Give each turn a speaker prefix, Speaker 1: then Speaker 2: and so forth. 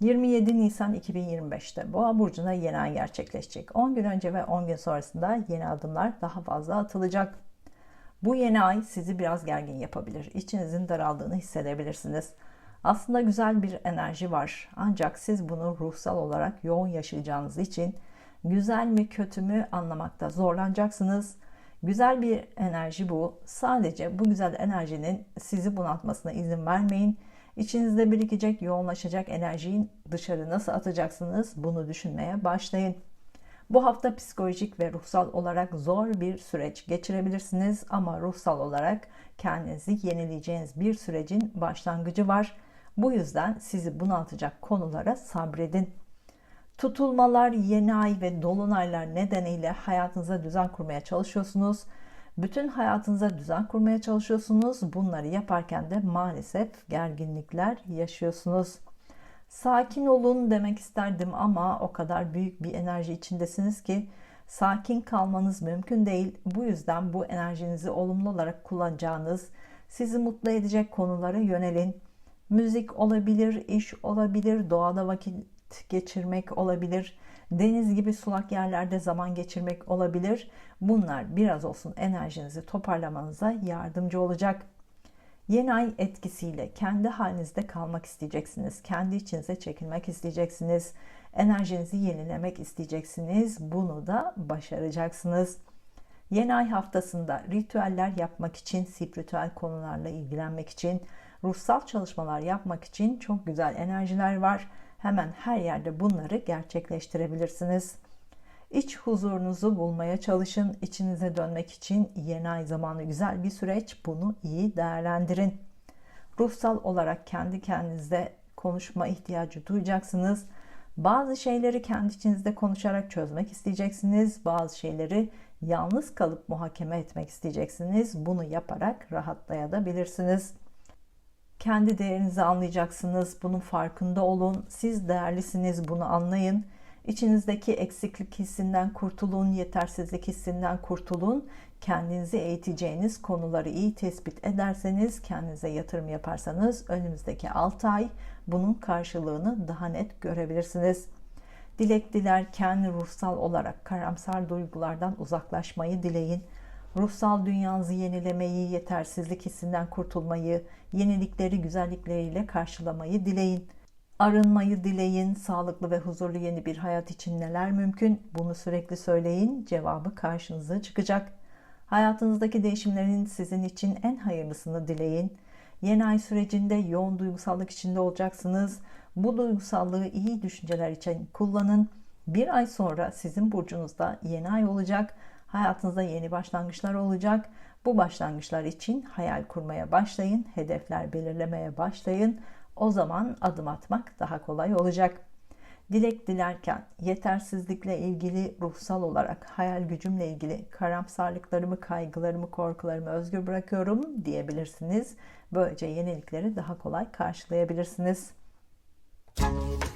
Speaker 1: 27 Nisan 2025'te Boğa burcuna yeni ay gerçekleşecek. 10 gün önce ve 10 gün sonrasında yeni adımlar daha fazla atılacak. Bu yeni ay sizi biraz gergin yapabilir. İçinizin daraldığını hissedebilirsiniz. Aslında güzel bir enerji var. Ancak siz bunu ruhsal olarak yoğun yaşayacağınız için güzel mi kötü mü anlamakta zorlanacaksınız. Güzel bir enerji bu. Sadece bu güzel enerjinin sizi bunaltmasına izin vermeyin. İçinizde birikecek, yoğunlaşacak enerjiyi dışarı nasıl atacaksınız bunu düşünmeye başlayın. Bu hafta psikolojik ve ruhsal olarak zor bir süreç geçirebilirsiniz ama ruhsal olarak kendinizi yenileyeceğiniz bir sürecin başlangıcı var. Bu yüzden sizi bunaltacak konulara sabredin. Tutulmalar, yeni ay ve dolunaylar nedeniyle hayatınıza düzen kurmaya çalışıyorsunuz. Bütün hayatınıza düzen kurmaya çalışıyorsunuz. Bunları yaparken de maalesef gerginlikler yaşıyorsunuz. Sakin olun demek isterdim ama o kadar büyük bir enerji içindesiniz ki sakin kalmanız mümkün değil. Bu yüzden bu enerjinizi olumlu olarak kullanacağınız, sizi mutlu edecek konulara yönelin. Müzik olabilir, iş olabilir, doğada vakit geçirmek olabilir, deniz gibi sulak yerlerde zaman geçirmek olabilir. Bunlar biraz olsun enerjinizi toparlamanıza yardımcı olacak. Yeni ay etkisiyle kendi halinizde kalmak isteyeceksiniz. Kendi içinize çekilmek isteyeceksiniz. Enerjinizi yenilemek isteyeceksiniz. Bunu da başaracaksınız. Yeni ay haftasında ritüeller yapmak için, spiritüel konularla ilgilenmek için, ruhsal çalışmalar yapmak için çok güzel enerjiler var. Hemen her yerde bunları gerçekleştirebilirsiniz. İç huzurunuzu bulmaya çalışın. İçinize dönmek için yeni ay zamanı güzel bir süreç. Bunu iyi değerlendirin. Ruhsal olarak kendi kendinize konuşma ihtiyacı duyacaksınız. Bazı şeyleri kendi içinizde konuşarak çözmek isteyeceksiniz. Bazı şeyleri yalnız kalıp muhakeme etmek isteyeceksiniz. Bunu yaparak rahatlayabilirsiniz. Kendi değerinizi anlayacaksınız. Bunun farkında olun. Siz değerlisiniz. Bunu anlayın. İçinizdeki eksiklik hissinden kurtulun, yetersizlik hissinden kurtulun. Kendinizi eğiteceğiniz konuları iyi tespit ederseniz, kendinize yatırım yaparsanız önümüzdeki 6 ay bunun karşılığını daha net görebilirsiniz. Dilek dilerken ruhsal olarak karamsar duygulardan uzaklaşmayı dileyin. Ruhsal dünyanızı yenilemeyi, yetersizlik hissinden kurtulmayı, yenilikleri güzellikleriyle karşılamayı dileyin. Arınmayı dileyin. Sağlıklı ve huzurlu yeni bir hayat için neler mümkün? Bunu sürekli söyleyin. Cevabı karşınıza çıkacak. Hayatınızdaki değişimlerin sizin için en hayırlısını dileyin. Yeni ay sürecinde yoğun duygusallık içinde olacaksınız. Bu duygusallığı iyi düşünceler için kullanın. Bir ay sonra sizin burcunuzda yeni ay olacak. Hayatınızda yeni başlangıçlar olacak. Bu başlangıçlar için hayal kurmaya başlayın, hedefler belirlemeye başlayın. O zaman adım atmak daha kolay olacak. Dilek dilerken yetersizlikle ilgili ruhsal olarak hayal gücümle ilgili karamsarlıklarımı, kaygılarımı, korkularımı özgür bırakıyorum diyebilirsiniz. Böylece yenilikleri daha kolay karşılayabilirsiniz. Müzik